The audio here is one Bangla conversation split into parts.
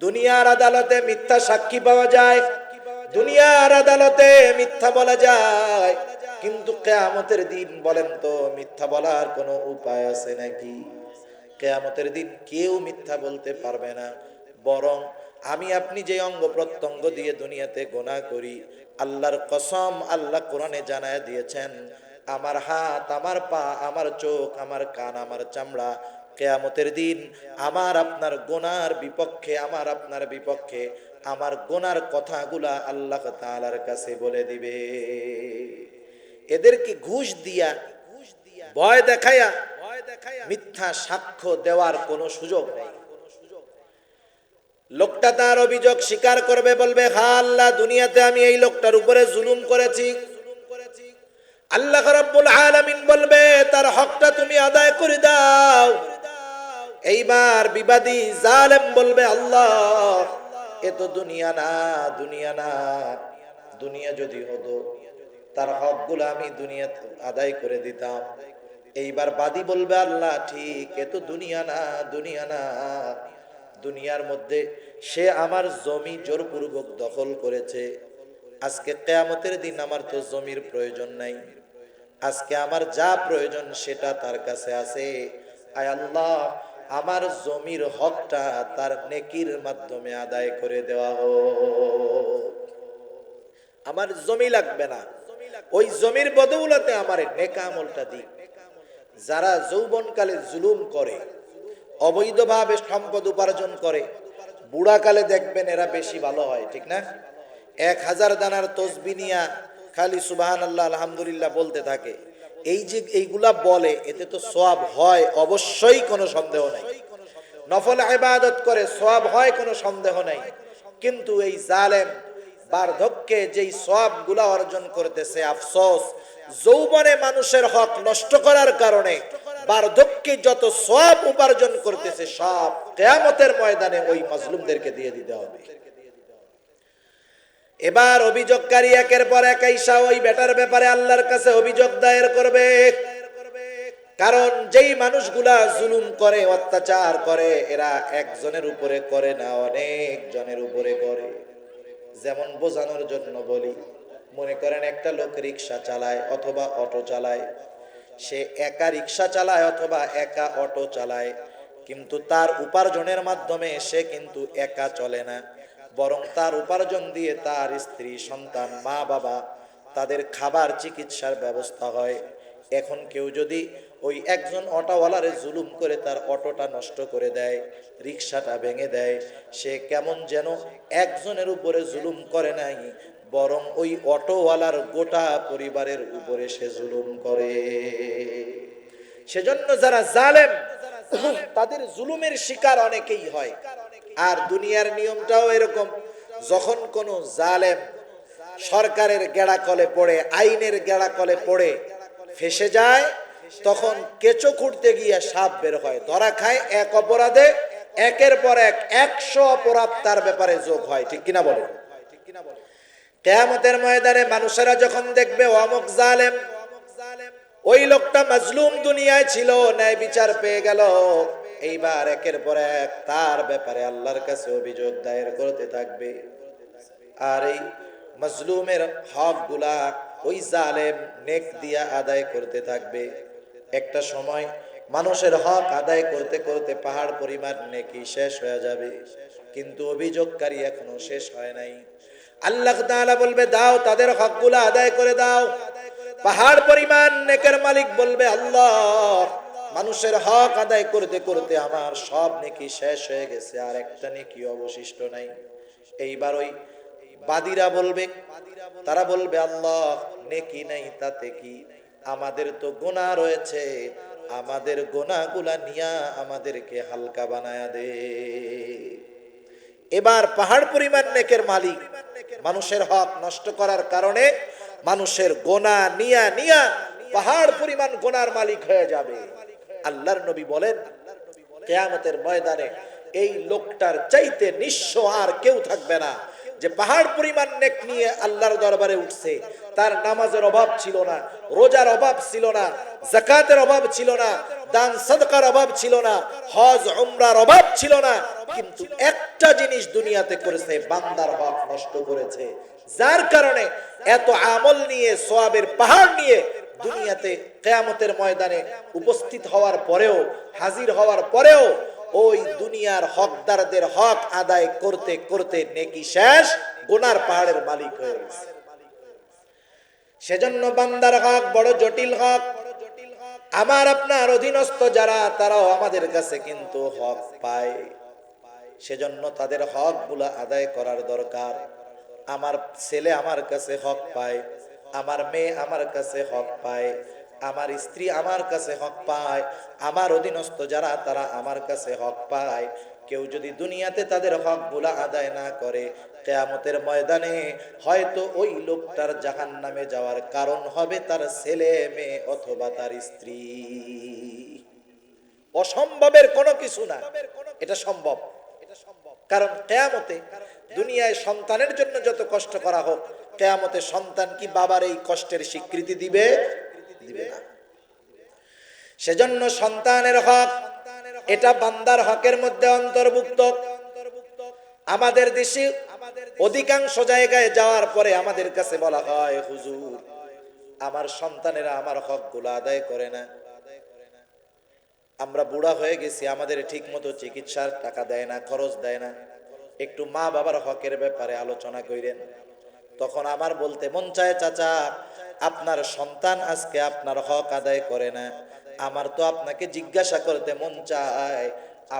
দুনিয়ার আদালতে মিথ্যা সাক্ষী পাওয়া যায়, দুনিয়ার আদালতে মিথ্যা বলা যায়। কিন্তু কেয়ামতের দিন বলেন তো, মিথ্যা বলার কোনো উপায় আছে নাকি? কেয়ামতের দিন কেউ মিথ্যা বলতে পারবে না। বরং আমি আপনি যে অঙ্গ প্রত্যঙ্গ দিয়ে দুনিয়াতে গোনা করি, আল্লাহর কসম আল্লাহ কোরআনে জানায় দিয়েছেন, আমার হাত, আমার পা, আমার চোখ, আমার কান, আমার চামড়া কেয়ামতের দিন আমার আপনার গোনার বিপক্ষে, আমার আপনার বিপক্ষে আমার গোনার কথাগুলা আল্লাহ তাআলার কাছে বলে দিবে। এদেরকে ঘুষ দিয়া, ভয় দেখায়া মিথ্যা সাক্ষ্য দেওয়ার কোনো সুযোগ নেই। লোকটা তার অভিযোগ স্বীকার করবে, বলবে, হা আল্লাহ, দুনিয়াতে আমি এই লোকটার উপরে জুলুম করেছি। আল্লাহ রাব্বুল আলামিন বলবে, তার হকটা তুমি আদায় করে দাও। এইবার বিবাদী জালেম বলবে, আল্লাহ, এ তো দুনিয়া না দুনিয়া না। দুনিয়া যদি হতো, তার হকগুলো আমি দুনিয়াতে আদায় করে দিতাম। এইবার বাদী বলবে, আল্লাহ, ঠিক, এ তো দুনিয়া না দুনিয়া না। দুনিয়ার মধ্যে সে আমার জমি জোরপূর্বক দখল করেছে। আজকে কেয়ামতের দিন আমার তো জমির প্রয়োজন নাই। আজকে আমার যা প্রয়োজন সেটা তার কাছে আছে। আয় আল্লাহ আমার জমির হকটা তার নেকির মাধ্যমে আদায় করে দেওয়া হোক। আমার জমি লাগবে না। ওই জমির বদৌলতে আমার নেকা আমলটা দিক। যারা যৌবনকালে জুলুম করে, অবৈধভাবে সম্পদ উপার্জন করে, বুড়াকালে দেখবেন এরা বেশি ভালো হয়, ঠিক না? এক হাজার দানার তসবি নিয়া খালি সুবাহান আল্লাহ আলহামদুলিল্লাহ বলতে থাকে। এই যে এইগুলা বলে, এতে তো সব হয়, অবশ্যই কোনো সন্দেহ নাই। নফল ইবাদত করে সব হয়, কোনো সন্দেহ নাই। কিন্তু এই জালেম বার্ধক্যে যেই সবগুলা অর্জন করতেছে, আফসোস, যৌবনে মানুষের হক নষ্ট করার কারণে বার্ধক্যে যত সব উপার্জন করতেছে, সব কেয়ামতের ময়দানে ওই মজলুমদেরকে দিয়ে দিতে হবে। এবার অভিযোগকারী একের পর এক ঈশা ওই বেটার ব্যাপারে আল্লাহর কাছে অভিযোগ দায়ের করবে। কারণ যেই মানুষগুলা জুলুম করে, অত্যাচার করে, এরা একজনের উপরে করে না অনেক জনের উপরে করে। যেমন বোঝানোর জন্য বলি, মনে করেন একটা লোক রিক্সা চালায় অথবা অটো চালায়। সে একা রিক্সা চালায় অথবা একা অটো চালায়। কিন্তু তার উপার্জনের মাধ্যমে সে কিন্তু একা চলে না। বরং তার উপার্জন দিয়ে তার স্ত্রী, সন্তান, মা, বাবা তাদের খাবার চিকিৎসার ব্যবস্থা হয়। এখন কেউ যদি ওই একজন অটোওয়ালারে জুলুম করে তার অটোটা নষ্ট করে দেয় রিক্সাটা ভেঙে দেয়, সে কেমন যেন একজনের উপরে জুলুম করে নাই, বরং ওই অটোওয়ালার গোটা পরিবারের উপরে সে জুলুম করে। সেজন্য যারা জালেম, তাদের জুলুমের শিকার অনেকেই হয়। আর দুনিয়ার নিয়মটাও এরকম, যখন কোনো জালেম সরকারের গেড়া কলে পড়ে, আইনের গেড়া কলে পড়ে, ফেসে যায়, তখন কেঁচো খুঁড়তে গিয়ে সাপ বের হয়। ধরা খায় এক অপরাধে, একের পর এক একশো অপরাধ তার ব্যাপারে যোগ হয়। ঠিক কিনা বলে কেয়ামতের ময়দানে মানুষেরা যখন দেখবে অমুক জালেম, ওই লোকটা মাজলুম দুনিয়ায় ছিল, ন্যায় বিচার পেয়ে গেল। এইবার একের পর এক তার ব্যাপারে আল্লাহর কাছে অভিযোগ দায়ের করতে থাকবে। আর এই মজলুমের হকগুলা ওই জালেম নেক দিয়া আদায় করতে থাকবে। একটা সময় মানুষের হক আদায় করতে করতে পাহাড় পরিমাণ নেকি শেষ হয়ে যাবে। কিন্তু অভিযোগকারী এখনও শেষ হয় নাই। আল্লাহ তাআলা বলবে, দাও, তাদের হকগুলো আদায় করে দাও। পাহাড় পরিমাণ নেকের মালিক বলবে, আল্লাহ মানুষের হক আদায় করতে করতে আমার সব নেকি শেষ হয়ে গেছে, আর একটা নেকি অবশিষ্ট নাই। এইবার ওই বাদীরা বলবে, তারা বলবে, আল্লাহ, নেকি নাই তাতে কি? আমাদের তো গোনা রয়েছে, আমাদের গোনাগুলা নিয়া আমাদেরকে হালকা বানায়া দে। এবার পাহাড় পরিমাণ নেকের মালিক, মানুষের হক নষ্ট করার কারণে মানুষের গোনা নিয়া নিয়া পাহাড় পরিমাণ গোনার মালিক হয়ে যাবে। আল্লাহর নবী বলেন, কেয়ামতের ময়দানে এই লোকটার চাইতে নিঃস্ব আর কেউ থাকবে না। যে পাহাড় পরিমাণ নেক নিয়ে আল্লাহর দরবারে উঠছে, তার নামাজের অভাব ছিল না, রোজার অভাব ছিল না জাকাতের অভাব ছিল না, দান সদকার অভাব ছিল না, হজ, উমরার অভাব ছিল না, কিন্তু একটা জিনিস দুনিয়াতে করেছে, বান্দার হক নষ্ট করেছে। যার কারণে এত আমল নিয়ে, সোয়াবের পাহাড় নিয়ে দুনিয়াতে কেয়ামতের ময়দানে উপস্থিত হওয়ার পরেও, হাজির হওয়ার পরেও ওই দুনিয়ার হকদারদের হক আদায় করতে করতে নেকি শেষ, গোনার পাহাড়ের মালিক হয়ে গেছে। সেজন্য বান্দার হক, বড় জটিল হক, আমার আপনার অধীনস্থ যারা, তারাও আমাদের কাছে কিন্তু হক পায়। সেজন্য তাদের হকগুলা আদায় করার দরকার। আমার ছেলে আমার কাছে হক পায়। আমার মেয়ে আমার কাছে হক পায়, আমার স্ত্রী আমার কাছে হক পায়, আমার অধীনস্থ যারা তারা আমার কাছে হক পায়। কেউ যদি দুনিয়াতে তাদের হকগুলা আদায় না করে, কেয়ামতের ময়দানে হয়তো ওই লোকটার জাহান নামে যাওয়ার কারণ হবে তার ছেলে, মেয়ে অথবা তার স্ত্রী। অসম্ভবের কোনো কিছু না, এটা সম্ভব। কারণ কেয়ামতে দুনিয়ায় সন্তানের জন্য যত কষ্ট করা হোক কেয়ামতে সন্তান কি বাবার এই কষ্টের স্বীকৃতি দিবে? দিবে না। সেজন্য সন্তানের হক, এটা বান্দার হকের মধ্যে অন্তর্ভুক্ত। আমাদের দেশে অধিকাংশ জায়গায় যাওয়ার পরে আমাদের কাছে বলা হয়, হুজুর, আমার সন্তানেরা আমার হকগুলো আদায় করে না। আমরা বুড়া হয়ে গেছি, আমাদের ঠিক মতো চিকিৎসার টাকা দেয় না, খরচ দেয় না। একটু মা বাবার হকের ব্যাপারে আলোচনা কইরেন। তখন আমার বলতে মন চায়, চাচা, আপনার সন্তান আজকে আপনার হক আদায় করে না। আমার তো আপনাকে জিজ্ঞাসা করতে মন চায়,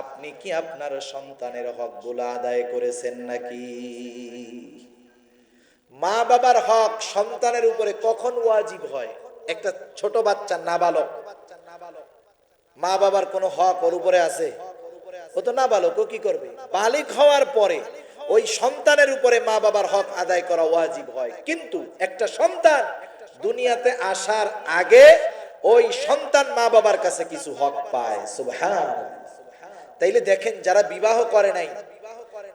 আপনি কি আপনার সন্তানের হকগুলো আদায় করেছেন নাকি? মা বাবার হক সন্তানের উপরে কখন ওয়াজিব হয়? একটা ছোট বাচ্চা নাবালক। মা বাবার কোনো হক ওর উপরে আছে? ও তো নাবালক ও কি করবে? বালিক হওয়ার পরে ওই সন্তানের উপরে মা বাবার হক আদায় করা ওয়াজিব হয়। কিন্তু একটা সন্তান দুনিয়াতে আসার আগে ওই সন্তান মা বাবার কাছে কিছু হক পায়। সুবহান তাইলে দেখেন, যারা বিবাহ করে নাই,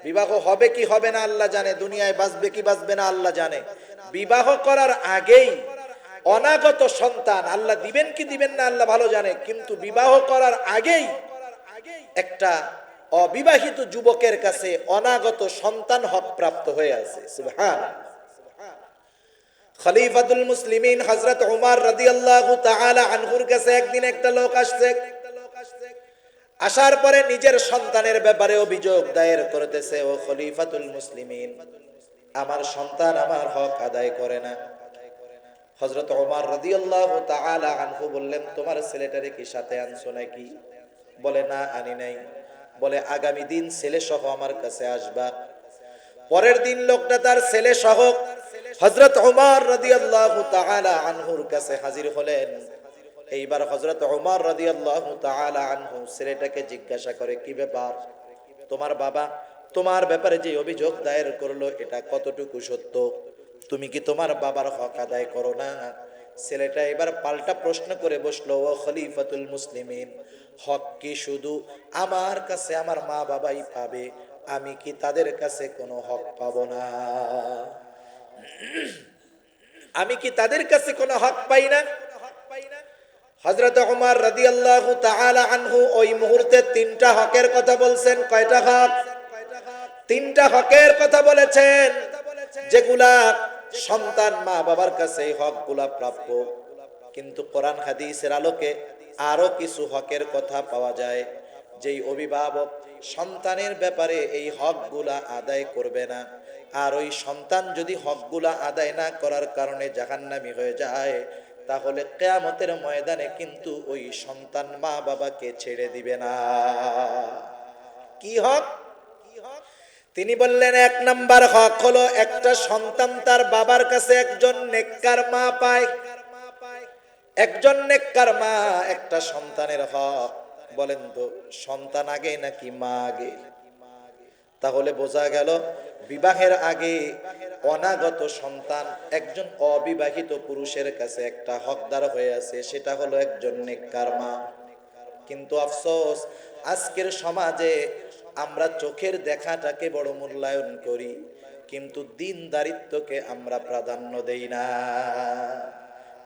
বিবাহ হবে কি হবে না আল্লাহ জানে, দুনিয়ায় বাঁচবে কি বাঁচবে না আল্লাহ জানে। বিবাহ করার আগেই অনাগত সন্তান আল্লাহ দিবেন কি দিবেন না আল্লাহ ভালো জানে, কিন্তু বিবাহ করার আগেই একটা অবিবাহিত যুবকের কাছে অনাগত সন্তান হক প্রাপ্ত হয়ে আছে। সুবহান খলিফাতুল মুসলিমিন হযরত উমর রাদিয়াল্লাহু তাআলা আনহুর কাছে একদিন একটা লোক আসছে। আসার পরে নিজের সন্তানের ব্যাপারে অভিযোগ দায়ের করতেছে, ও খলিফাতুল মুসলিমিন, আমার সন্তান আমার হক আদায় করে না। হজরত ওমর রাদিয়াল্লাহু তাআলা আনহু বললেন, তোমার ছেলেটারে কি সাথে আনছো নাকি? বলে, না, আনি নাই। বলে, আগামী দিন ছেলে সহ আমার কাছে আসবা। পরের দিন লোকটা তার ছেলে সহ হজরত ওমর রাদিয়াল্লাহু তাআলা আনহুর কাছে হাজির হলেন। এইবার হজরত ওমর রাদিয়াল্লাহু তাআলা আনহু ছেলেটাকে জিজ্ঞাসা করে, কি ব্যাপার? তোমার বাবা তোমার ব্যাপারে যে অভিযোগ দায়ের করল, এটা কতটুকু সত্য? তুমি কি তোমার বাবার হক আদায় করো না? ছেলেটা এবার পাল্টা প্রশ্ন করে বসল, ও খলিফাতুল মুসলিমিন, হক কি শুধু আমার কাছে আমার মা বাবাই পাবে? আমি কি তাদের কাছে কোনো হক পাব না? আমি কি তাদের কাছে কোনো হক পাই না? হজরত উমর রাদিয়াল্লাহু তাআলা আনহু ওই মুহূর্তে তিনটা হকের কথা বলছেন। কয়টা হক? তিনটা হকের কথা বলেছেন। যেগুলা সন্তান মা বাবার কাছে এই হকগুলা প্রাপ্য। কিন্তু কোরআন হাদিসের আলোকে আরও কিছু হকের কথা পাওয়া যায়, যেই অভিভাবক সন্তানের ব্যাপারে এই হকগুলা আদায় করবে না। আর ওই সন্তান যদি হকগুলা আদায় না করার কারণে জাহান্নামি হয়ে যায়, তাহলে কেয়ামতের ময়দানে কিন্তু ওই সন্তান মা বাবাকে ছেড়ে দিবে না। কি হক? তিনি বললেন, এক নাম্বার হক হলো একটা সন্তান তার বাবার কাছে একজন নেককার মা পায়। একজন নেককার মা একটা সন্তানের হক। বলেন তো, সন্তান আগে নাকি মা আগে? তাহলে বোঝা গেল, বিবাহের আগে অনাগত সন্তান একজন অবিবাহিত পুরুষের কাছে একটা হকদার হয়ে আছে, সেটা হলো একজন নেককার মা। কিন্তু আফসোস, আজকের সমাজে আমরা চোখের দেখাটাকে বড় মূল্যায়ন করি, কিন্তু দিন দিনদারিত্বকে আমরা প্রাধান্য দেই না।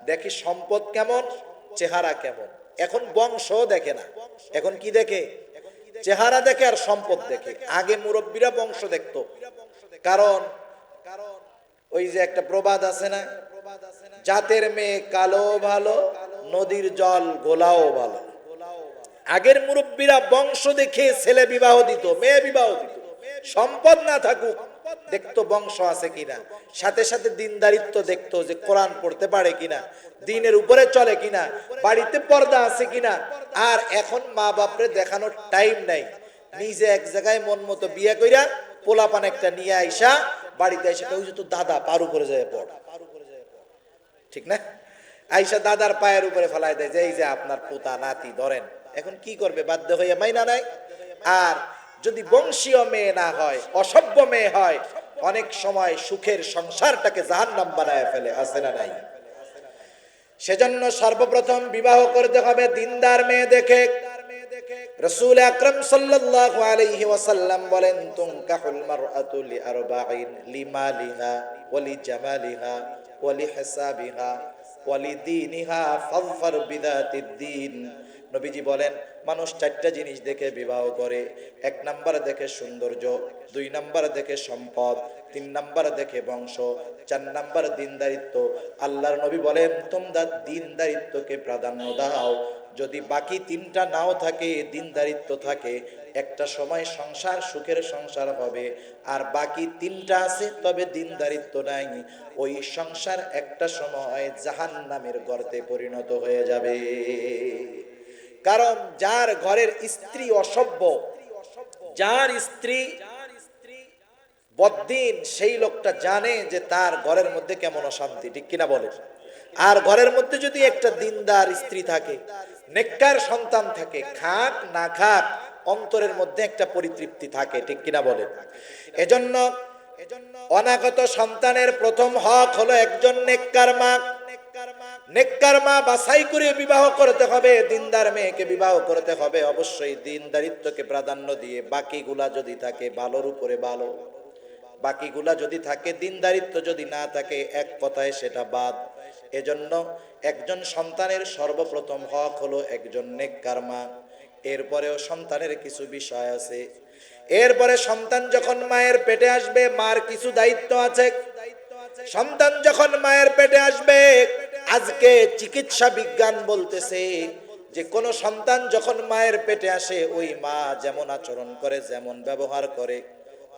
দেখি সম্পদ কেমন, চেহারা কেমন। এখন বংশ দেখে না। এখন কি দেখে? চেহারা দেখে আর সম্পদ দেখে। আগে মুরব্বীরা বংশ দেখতো। কারণ কারণ ওই যে একটা প্রবাদ আছে না? জাতের মেয়ে কালো ভালো, নদীর জল গোলাও ভালো। আগের মুরব্বীরা বংশ দেখে ছেলে বিবাহ দিত, মেয়ে বিবাহ দিত। সম্পদ না থাকুক, দেখতো বংশ আছে কিনা। সাথে সাথে দিনদারিত্ব দেখতো যে কোরআন পড়তে পারে কিনা, দিনের উপরে চলে কিনা, বাড়িতে পর্দা আছে কিনা। আর এখন মা বাপরে দেখানোর টাইম নাই। নিজে এক জায়গায় মন মতো বিয়ে কইরা পোলাপান একটা নিয়ে আইসা, বাড়িতে এসে ওই যে তো দাদা, পার উপরে যায় পড়। ঠিক না? আইসা দাদার পায়ের উপরে ফেলায় দেয়, যে এই যে আপনার পোতা নাতি, ধরেন। এখন কি করবে? বাধ্য হইয়া মাইনা নাই আর যদি বংশীয় মেয়ে না হয়, অসভ্য মেয়ে হয়, অনেক সময় সুখের সংসারটাকে জাহান্নাম বানায় ফেলে, আছে না নাই? সেজন্য সর্বপ্রথম বিবাহ করতে হবে দিনদার মেয়ে দেখে। রসুল আকরম সাল্লাল্লাহু আলাইহি ওয়াসাল্লাম বলেন, তুনকাহুল মারআতু লিআরবাইন লিমালিহা ওয়ালি জামালিহা ওয়ালি হিসাবিহা ওয়ালি দীনিহা ফাযফার বিদাতিদ দ্বীন নবীজি বলেন, মানুষ চারটা জিনিস দেখে বিবাহ করে, এক নাম্বার দেখে সৌন্দর্য, দুই নাম্বার দেখে সম্পদ, তিন নাম্বার দেখে বংশ, চার নাম্বার দিনদারিত্ব আল্লাহর নবী বলেন, তোমরা দিনদারিত্বকে প্রাধান্য দাও। যদি বাকি তিনটা নাও থাকে দিনদারিত্ব থাকে, একটা সময় সংসার সুখের সংসার হবে। আর বাকি তিনটা আছে, তবে দিনদারিত্ব নাই। ওই সংসার একটা সময় জাহান নামের গর্তে পরিণত হয়ে যাবে। কারণ যার ঘরের স্ত্রী অসভ্য, যার স্ত্রী বদ্দিন, সেই লোকটা জানে যে তার ঘরের মধ্যে কেমন অশান্তি, ঠিক কিনা বলে? আর ঘরের মধ্যে যদি একটা দিনদার স্ত্রী থাকে, নেককার সন্তান থাকে, খাক না খাক, অন্তরের মধ্যে একটা পরিতৃপ্তি থাকে, ঠিক কিনা বলে? এজন্য অনাগত সন্তানের প্রথম হক হলো একজন নেককার মা। নেককার মা বাছাই করে বিবাহ করতে হবে, দিনদার মেয়েকে বিবাহ করতে হবে, অবশ্যই দিনদারিত্বকে প্রাধান্য দিয়ে বাকিগুলা যদি থাকে ভালোর উপরে ভালো। বাকিগুলা যদি থাকে, দিনদারিত্ব যদি না থাকে, এক কথায় সেটা বাদ। এজন্য একজন সন্তানের সর্বপ্রথম হক হলো একজন নেককার মা। এরপরেও সন্তানের কিছু বিষয় আছে। এরপরে সন্তান যখন মায়ের পেটে আসবে, মার কিছু দায়িত্ব আছে সন্তান যখন মায়ের পেটে আসবে, আজকে চিকিৎসা বিজ্ঞান বলতেছে যে কোন সন্তান যখন মায়ের পেটে আসে, ওই মা যেমন আচরণ করে, যেমন ব্যবহার করে,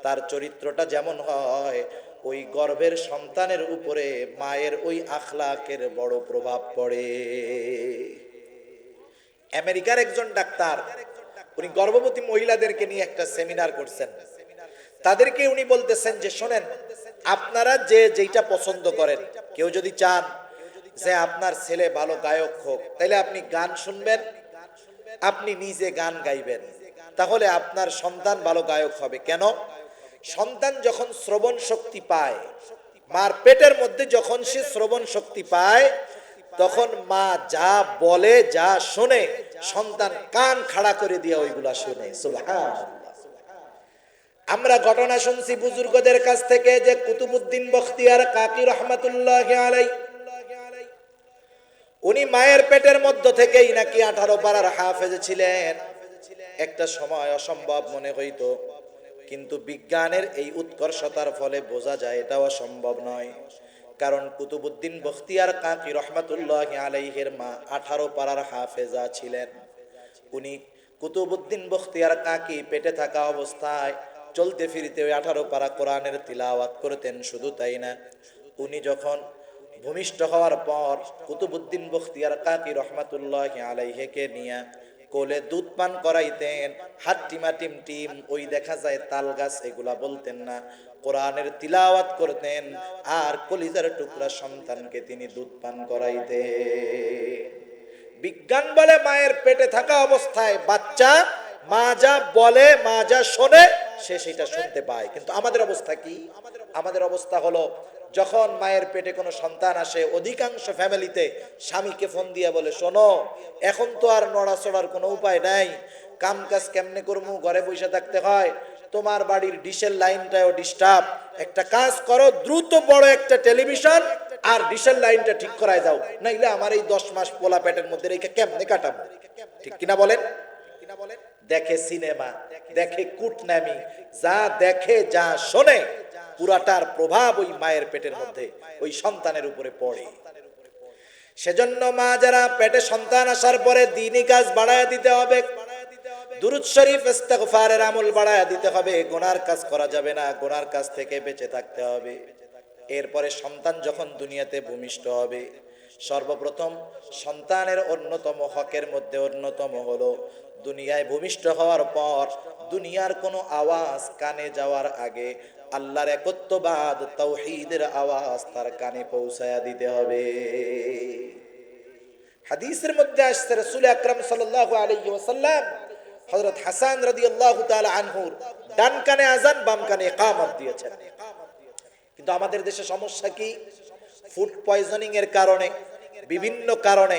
তার চরিত্রটা যেমন হয়, ওই গর্ভের সন্তানের উপরে মায়ের ওই আখলাকের বড় প্রভাব পড়ে। আমেরিকার একজন ডাক্তার, উনি গর্ভবতী মহিলাদেরকে নিয়ে একটা সেমিনার করছেন। তাদেরকে উনি বলতেছেন যে, শোনেন আপনারা যে যেইটা পছন্দ করেন, কেউ যদি চান যে আপনার ছেলে ভালো গায়ক হোক তাহলে আপনি গান শুনবেন, আপনি নিজে গান গাইবেন। তাহলে আপনার সন্তান ভালো গায়ক হবে। কেন? সন্তান যখন শ্রবণ শক্তি পায়, মার পেটের মধ্যে যখন সে শ্রবণ শক্তি পায়, তখন মা যা বলে, যা শোনে, সন্তান কান খাড়া করে দিয়ে ওইগুলা শুনে। সুবহানাল্লাহ। আমরা ঘটনা শুনছি বুজুর্গদের কাছ থেকে যে কুতুবুদ্দিন বখতিয়ার কাকি রহমাতুল্লাহ আলাই উনি মায়ের পেটের মধ্য থেকেই নাকি আঠারো পাড়ার হাফেজ ছিলেন। একটা সময় অসম্ভব মনে হইতো, কিন্তু বিজ্ঞানের এই উৎকর্ষতার ফলে বোঝা যায় এটা অসম্ভব নয়। কারণ কুতুবুদ্দিন বখতিয়ার কাকি রহমাতুল্লাহ আলাইহের মা আঠারো পাড়ার হাফেজা ছিলেন। উনি কুতুবুদ্দিন বখতিয়ার কাকি পেটে থাকা অবস্থায় চলতে ফিরতে ওই আঠারো পারা কোরআনের তিলাওয়াত করতেন, শুধু তাই না, উনি যখন ভূমিষ্ঠ হওয়ার পর কুতুবুদ্দিন বখতিয়ার কাকি রহমাতুল্লাহ আলাইহেকে নিয়ে কোলে দুধ পান করাইতেন হাত টিমা টিম টিম, ওই দেখা যায় তাল গাছ, এগুলা বলতেন না, কোরআনের তিলাওয়াত করতেন, আর কলিজার টুকরা সন্তানকে তিনি দুধ পান করাইতেন। বিজ্ঞান বলে মায়ের পেটে থাকা অবস্থায় বাচ্চা, মা যা বলে, মা যা শোনে সে সেটা শুনতে পায়। কিন্তু আমাদের অবস্থা কি? আমাদের অবস্থা হলো, যখন মায়ের পেটে কোনো সন্তান আসে, অধিকাংশ ফ্যামিলিতে স্বামীকে ফোন দিয়ে বলে, শোনো, এখন তো আর নড়াচড়ার কোনো উপায় নাই। কাম কাজ কেমনে করব? ঘরে বসে থাকতে হয়। তোমার বাড়ির ডিশের লাইনটাও ডিস্টার্ব একটা কাজ করো, দ্রুত বড় একটা টেলিভিশন আর ডিশের লাইনটা ঠিক করায় দাও। নাইলে আমার এই দশ মাস পোলা পেটের মধ্যে রেখে কেমনে কাটাবো? ঠিক কিনা বলেন? দেখে সিনেমা। দেখে কুটনামি, যা দেখে, যা শোনে, পুরাটার প্রভাব ওই মায়ের পেটের মধ্যে, ওই সন্তানের উপরে পড়ে। সেজন্য মা যারা পেটে সন্তান আসার পরে দিনই কাজ বাড়ায় দিতে হবে, দুরুদ শরীফ, ইস্তেগফারের আমল বাড়ায় দিতে হবে, গোনার কাজ করা যাবে না, গোনার কাজ থেকে বেঁচে থাকতে হবে। এরপরে সন্তান যখন দুনিয়াতে ভূমিষ্ঠ হবে, সর্বপ্রথম সন্তানের অন্যতম হকের মধ্যে অন্যতম হলো দুনিয়ায় ভূমিষ্ঠ হওয়ার পর দুনিয়ার কোনো আওয়াজ কানে যাওয়ার আগে আল্লাহর একত্ববাদ, তৌহিদের আওয়াজ তার কানে পৌঁছায়া দিতে হবে। হাদিসের মধ্যে আসছে, রাসূল আকরাম সাল্লাল্লাহু আলাইহি ওয়াসাল্লাম হযরত হাসান রাদিয়াল্লাহু তাআলা আনহুর ডান কানে আজান বাম কানে ইকামত দিয়েছেন। কিন্তু আমাদের দেশে সমস্যা কি? ফুড পয়জনিং এর কারণে, বিভিন্ন কারণে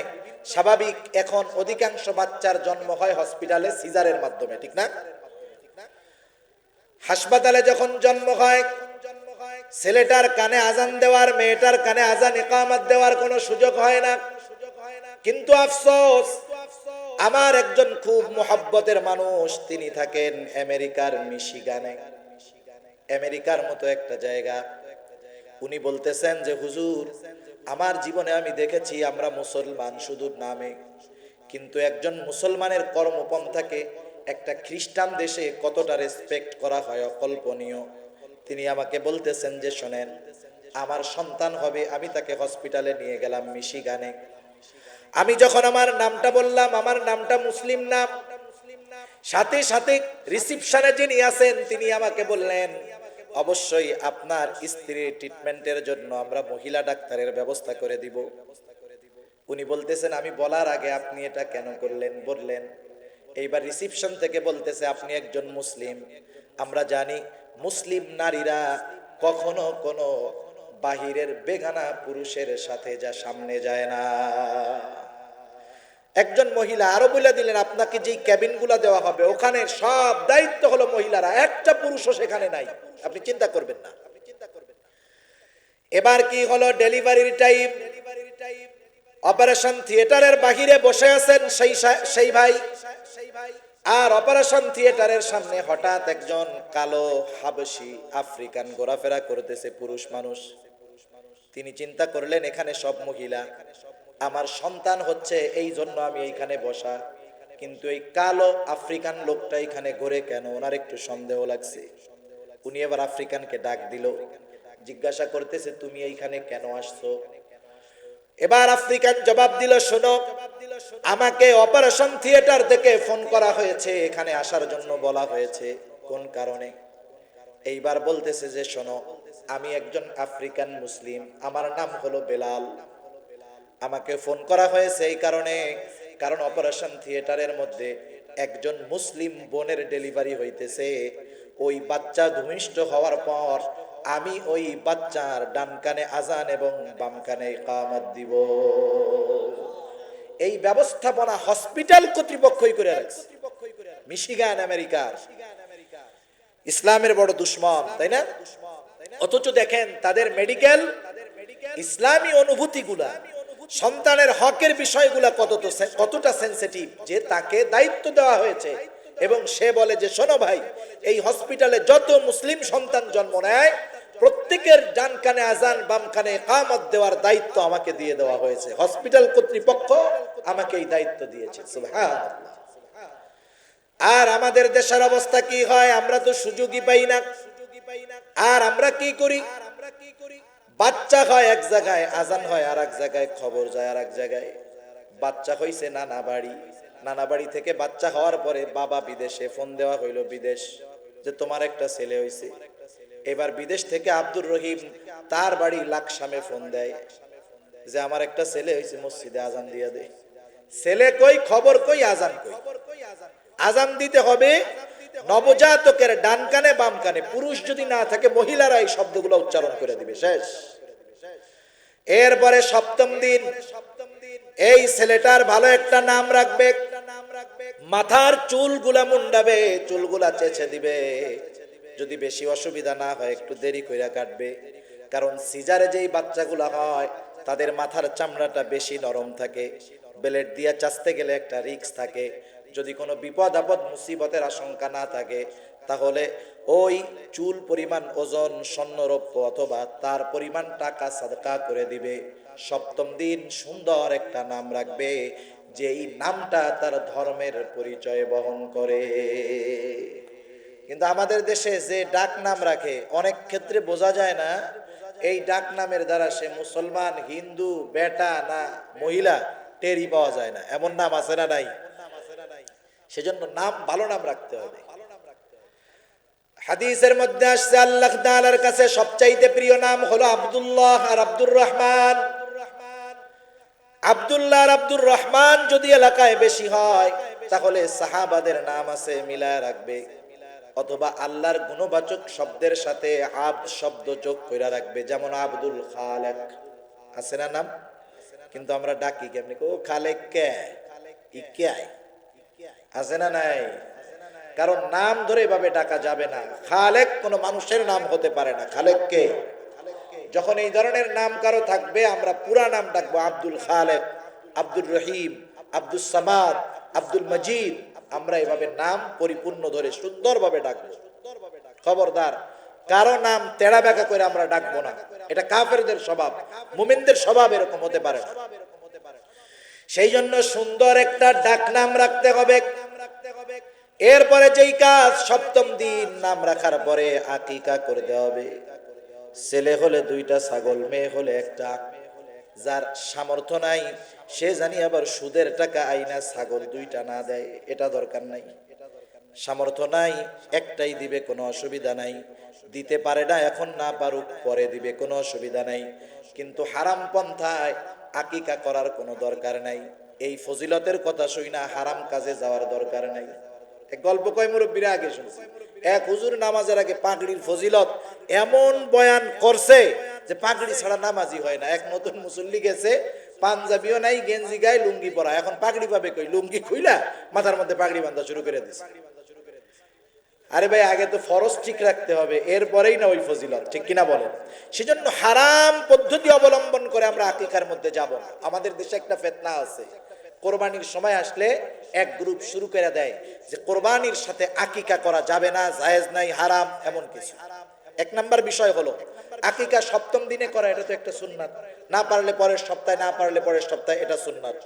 স্বাভাবিক এখন অধিকাংশ বাচ্চার জন্ম হয় হসপিটালে সিজারের মাধ্যমে, ঠিক না? হাসপাতালে যখন জন্ম হয়, ছেলেটার কানে আজান দেওয়ার, মেয়েটার কানে আজান একামাত দেওয়ার কোনো সুযোগ হয় না। কিন্তু আফসোস, আমার একজন খুব মোহাব্বতের মানুষ, তিনি থাকেন আমেরিকার মিশিগানে। আমেরিকার মতো একটা জায়গা। উনি বলতেছেন যে, হুজুর আমার জীবনে আমি দেখেছি আমরা মুসলমান শুধু নামে। কিন্তু একজন মুসলমানের কর্মপন্থাকে একটা খ্রিস্টান দেশে কতটা রেসপেক্ট করা হয় অকল্পনীয়। তিনি আমাকে বলতেছেন যে, শোনেন, আমার সন্তান হবে, আমি তাকে হসপিটালে নিয়ে গেলাম মিশিগানে। আমি যখন আমার নামটা বললাম, আমার নামটা মুসলিম নাম সাথে সাথে রিসিপশনে যিনি আছেন, তিনি আমাকে বললেন অবশ্যই আপনার স্ত্রীর ট্রিটমেন্টের জন্য আমরা মহিলা ডাক্তারের ব্যবস্থা করে দিব। উনি বলতেছেন, আমি বলার আগে আপনি এটা কেন করলেন? বললেন, এইবার রিসিপশন থেকে বলতেছে আপনি একজন মুসলিম। আমরা জানি মুসলিম নারীরা কখনো কোনো বাহিরের বেগানা পুরুষের সাথে যা সামনে যায় না। একজন মহিলা আরও বলে দিলেন, আপনাকে যেই ক্যাবিনগুলো দেওয়া হবে, ওখানে সব দায়িত্ব হলো মহিলারা, একটা পুরুষও সেখানে নাই। আপনি চিন্তা করবেন না। এবার কি হলো ডেলিভারির টাইম? অপারেশন থিয়েটারের বাহিরে বসে আছেন সেই সেই ভাই। আর অপারেশন থিয়েটারের সামনে হঠাৎ একজন কালো, হাবশি, আফ্রিকান ঘোরাফেরা করতেছে পুরুষ মানুষ। তিনি চিন্তা করলেন, এখানে সব মহিলা। আমার সন্তান হচ্ছে, এই জন্য আমি এইখানে বসা। কিন্তু এই কালো আফ্রিকান লোকটা এখানে ঘুরে কেন? ওনার একটু সন্দেহ লাগছে। উনি এবার আফ্রিকানকে ডাক দিল। জিজ্ঞাসা করতেছে, তুমি এইখানে কেন আসছো? এবার আফ্রিকান জবাব দিল, শোনো, আমাকে অপারেশন থিয়েটার থেকে ফোন করা হয়েছে। এখানে আসার জন্য বলা হয়েছে। কোন কারণে? এইবার বলতেছে যে, শোনো, আমি একজন আফ্রিকান মুসলিম। আমার নাম হলো বেলাল। আমাকে ফোন করা হয়েছে এই কারণে, কারণ অপারেশন থিয়েটারের মধ্যে একজন মুসলিম বোনের ডেলিভারি হইতেছে। ওই বাচ্চা ভূমিষ্ঠ হওয়ার পর আমি ওই বাচ্চার ডান কানে আজান এবং বাম কানে কামত দিব। এই ব্যবস্থাপনা হসপিটাল কর্তৃপক্ষই করে রাখছে। মিশিগান আমেরিকার ইসলামের বড় দুশ্মন, তাই না? অথচ দেখেন, তাদের মেডিকেল ইসলামী অনুভূতিগুলা সন্তানের হকের বিষয়গুলা কত কতটা সেন্সিটিভ যে তাকে দায়িত্ব দেওয়া হয়েছে। এবং সে বলে যে, শোনো ভাই, এই হসপিটালে যত মুসলিম সন্তান জন্ম নেয়, প্রত্যেকের ডান কানে আজান বাম কানে কামত দেওয়ার দায়িত্ব আমাকে দিয়ে দেওয়া হয়েছে। হসপিটাল কর্তৃপক্ষ আমাকে এই দায়িত্ব দিয়েছে। আর আমাদের দেশের অবস্থা কি হয়? আমরা তো সুযোগই পাই না। আর আমরা কি করি? বাচ্চা হয় এক জায়গায়, আজান হয় আর এক জায়গায়, খবর যায় আর এক জায়গায়। বাচ্চা হইছে নানা বাড়ি। নানা বাড়ি থেকে বাচ্চা হওয়ার পরে বাবা বিদেশে, ফোন দেওয়া হইল বিদেশ যে তোমার একটা ছেলে হইছে। এবার বিদেশ থেকে আব্দুর রহিম তার বাড়ি লাকসামে ফোন দেয় যে আমার একটা ছেলে হইছে, মসজিদে আজান দিয়ে দেয় ছেলে কই, খবর কই, আজান কই? আজান দিতে হবে নবজাতকের ডান কানে, বাম কানে, পুরুষ যদি না থাকে, মহিলারা এই শব্দগুলো উচ্চারণ করে দিবে। শেষ। এরপরে সপ্তম দিন। এই ছেলেটার ভালো একটা নাম রাখবে। মাথার চুলগুলা মুন্ডাবে, চুলগুলা চেঁচে দিবে। যদি বেশি অসুবিধা না হয়, একটু দেরি কইরা কাটবে। কারণ সিজারে যেই বাচ্চাগুলা হয়, তাদের মাথার চামড়াটা বেশি নরম থাকে। ব্লেড দিয়ে চাচতে গেলে একটা রিস্ক থাকে। যদি কোনো বিপদ, আপদ, মুসিবতের আশঙ্কা না থাকে, তাহলে ওই চুল পরিমাণ, ওজন, স্বর্ণরৌপ্য অথবা তার পরিমাণ টাকা সাদকা করে দিবে। সপ্তম দিন সুন্দর একটা নাম রাখবে, যেই নামটা তার ধর্মের পরিচয় বহন করে। কিন্তু আমাদের দেশে যে ডাক নাম রাখে, অনেক ক্ষেত্রে বোঝা যায় না, এই ডাক নামের দ্বারা সে মুসলমান, হিন্দু, বেটা না মহিলা টেরি পাওয়া যায় না। এমন নাম আছে না নাই? সেজন্য নাম, ভালো নাম রাখতে হবে। হাদিসের মধ্যে আসছে, আল্লাহ তাআলার কাছে সবচাইতে প্রিয় নাম হলো আব্দুল্লাহ আর আব্দুর রহমান। আব্দুল্লাহ আর আব্দুর রহমান যদি এলাকায় বেশি হয়, তাহলে সাহাবাদের নাম আছে মিলায় রাখবে। অথবা আল্লাহর গুণবাচক শব্দের সাথে আব শব্দ যোগ করে রাখবে, যেমন আব্দুল খালেক। আছে না নাম? কিন্তু আমরা ডাকি কেমনি? ও খালেক কে? ই কে? আছে না নাই? কারণ নাম ধরে এভাবে ডাকা যাবে না। খালেক কোনো মানুষের নাম হতে পারে না। খালেক কে? যখন এই ধরনের নাম কারও থাকবে, আমরা পুরা নাম ডাকবো আব্দুল খালেক আব্দুল রহিম আব্দুল সামাদ, আব্দুল মজিদ। আমরা এভাবে নাম পরিপূর্ণ ধরে সুন্দরভাবে ডাকবো। খবরদার, কারও নাম তেড়া ব্যাকা করে আমরা ডাকবো না। এটা কাফেরদের স্বভাব। মুমিনদের স্বভাব এরকম হতে পারে না। সেই জন্য সুন্দর একটা ডাক নাম রাখতে হবে। এরপরে যেই কাজ, সপ্তম দিন নাম রাখার পরে আকিকা করতে হবে। ছেলে হলে দুইটা ছাগল, মেয়ে হলে একটা। যার সামর্থ্য নাই, সে জানি আবার সুদের টাকা আইনা ছাগল দুইটা না দেয়, এটা দরকার নাই। সামর্থ্য নাই, একটাই দিবে, কোনো অসুবিধা নাই। দিতে পারে না, এখন না পারুক, পরে দিবে, কোনো অসুবিধা নাই। কিন্তু হারাম পন্থায় আকিকা করার কোনো দরকার নাই। এই ফজিলতের কথা শুই না, হারাম কাজে যাওয়ার দরকার নাই। গল্প কয় মুরব্বীরা আগে শুনছি। এক হুজুর নামাজের আগে পাগড়ির ফজিলত এমন বয়ান করছে যে পাগড়ি ছাড়া নামাজি হয় না। এক নতুন মুসল্লি গেছে, পাঞ্জাবিও নাই, গেঞ্জি গায়ে, লুঙ্গি পরা। এখন পাগড়ি পাবে কই? লুঙ্গি খুইলা মাথার মধ্যে পাগড়ি বান্ধা শুরু করে দিছে। আরে ভাই, আগে তো ফরজ ঠিক রাখতে হবে, এরপরেই না ওই ফজিলত, ঠিক কিনা বলেন? সেজন্য হারাম পদ্ধতি অবলম্বন করে আমরা আকিকার মধ্যে যাব না। আমাদের দেশে একটা ফেতনা আছে। কোরবানির সময় আসলে এক গ্রুপ শুরু করে দেয় যে কোরবানির সাথে আকিকা করা যাবে না, জায়েজ নাই, হারাম, এমন কিছু। এক নাম্বার বিষয় হলো, আকিকা সপ্তম দিনে করা, এটা তো একটা সুন্নাত। না পারলে পরের সপ্তাহে, না পারলে পরের সপ্তাহে, এটা সুন্নাত।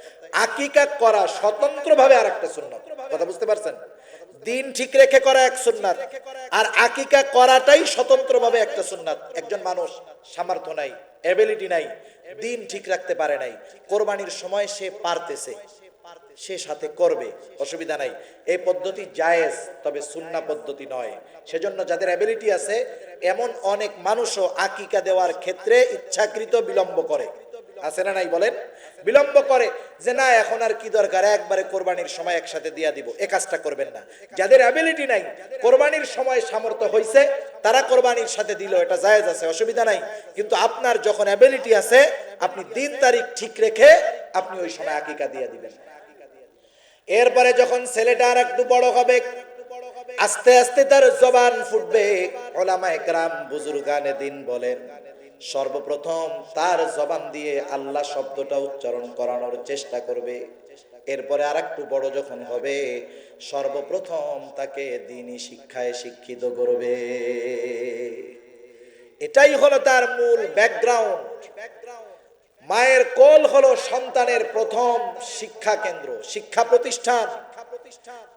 আকিকা করা স্বতন্ত্রভাবে আর একটা সুন্নাত। কথা বুঝতে পারছেন? দিন ঠিক রেখে করা এক সুন্নাত। আর আকিকা করাটাই স্বতন্ত্রভাবে একটা সুন্নাত। একজন মানুষ সামর্থ্য নাই এবিলিটি নাই, দিন ঠিক রাখতে পারে নাই। কোরবানির সময় সে পারতেছে, সে সাথে করবে, অসুবিধা নাই। এই পদ্ধতি জায়েজ, তবে সুন্না পদ্ধতি নয়। সেজন্য যাদের অ্যাবিলিটি আছে, এমন অনেক মানুষও আকিকা দেওয়ার ক্ষেত্রে ইচ্ছাকৃত বিলম্ব করে। আছে না নাই বলেন? বিলম্ব করে যে না, এখন আর কি দরকার? একবারে কোরবানির সময় একসাথে দিয়া দিব। এ কাজটা করবেন না। যাদের অ্যাবিলিটি নাই, কোরবানির সময় সামর্থ্য হয়েছে তারা কোরবানির সাথে দিল, এটা জায়েজ আছে, অসুবিধা নাই। কিন্তু আপনার যখন অ্যাবিলিটি আছে, আপনি দিন তারিখ ঠিক রেখে আপনি ওই সময় আকিকা দিয়ে দিবেন। এরপরে যখন ছেলেটা আর একটু বড় হবে, আস্তে আস্তে তার জবান ফুটবে। ওলামা একরাম বুজুর্গানে দিন বলেন। সর্বপ্রথম তার জবান দিয়ে আল্লাহ শব্দটা উচ্চারণ করানোর চেষ্টা করবে। এরপরে আর একটু বড় যখন হবে, সর্বপ্রথম তাকে দিনই শিক্ষায় শিক্ষিত করবে। এটাই হলো তার মূল ব্যাকগ্রাউন্ড মায়ের কোল হলো সন্তানের প্রথম শিক্ষা কেন্দ্র, শিক্ষা প্রতিষ্ঠান।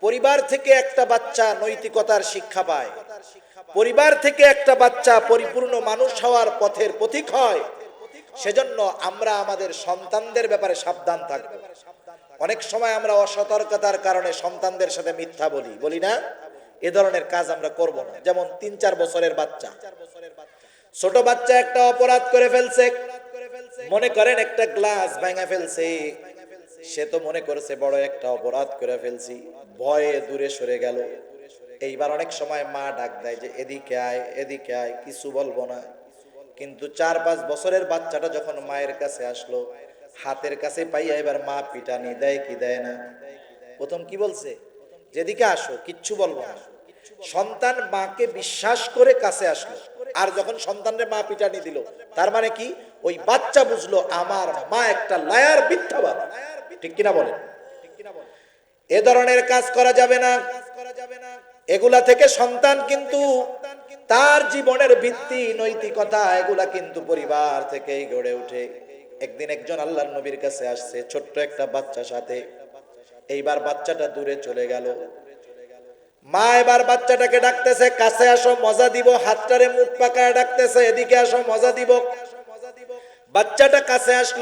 পরিবার থেকে একটা বাচ্চা নৈতিকতার শিক্ষা পায়। পরিবার থেকে একটা বাচ্চা পরিপূর্ণ মানুষ হওয়ার পথের পথিক হয়, সেজন্য আমরা আমাদের সন্তানদের ব্যাপারে সাবধান থাকব। অনেক সময় আমরা অসতর্কতার কারণে সন্তানদের সাথে মিথ্যা বলি বলি না? এ ধরনের কাজ আমরা করব না। যেমন তিন চার বছরের বাচ্চা। ছোট বাচ্চা একটা অপরাধ করে ফেলছে। মনে করেন একটা গ্লাস ভাঙা ফেলছে। সে তো মনে করেছে, বড় একটা অপরাধ করে ফেলছি। ভয়ে দূরে সরে গেল। এইবার অনেক সময় মা ডাক দেয় যে, এদিকে আয় এদিকে আয়, কিছু বলব না। কিন্তু চার পাঁচ বছরের বাচ্চাটা যখন মায়ের কাছে আসলো, হাতের কাছে পাইয়া এবার মা পিটানি, দেয় কি দেয় না? প্রথম কি বলছে? যেদিকে আসো, কিচ্ছু বলব না। সন্তান মাকে বিশ্বাস করে কাছে আসলো। আর যখন সন্তানের মা পিটানি দিল, তার মানে কি? ওই বাচ্চা বুঝলো, আমার মা একটা লায়ার মিথ্যাবাদ। ঠিক কিনা বলেন? এ ধরনের কাজ করা যাবে না। এগুলা থেকে সন্তান কিন্তু তার জীবনের ভিত্তি, নৈতিকতা, এগুলা কিন্তু পরিবার থেকেই গড়ে ওঠে। একদিন একজন আল্লাহর নবীর কাছে আসছে, ছোট্ট একটা বাচ্চা সাথে। এইবার বাচ্চাটা দূরে চলে গেল। মা এবার বাচ্চাটাকে ডাকতেছে, কাছে আসো, মজা দিব, হাতটারে মুখ পাকায় ডাকতেছে, এদিকে আসো, মজা দিব। বাচ্চাটা কাছে আসলো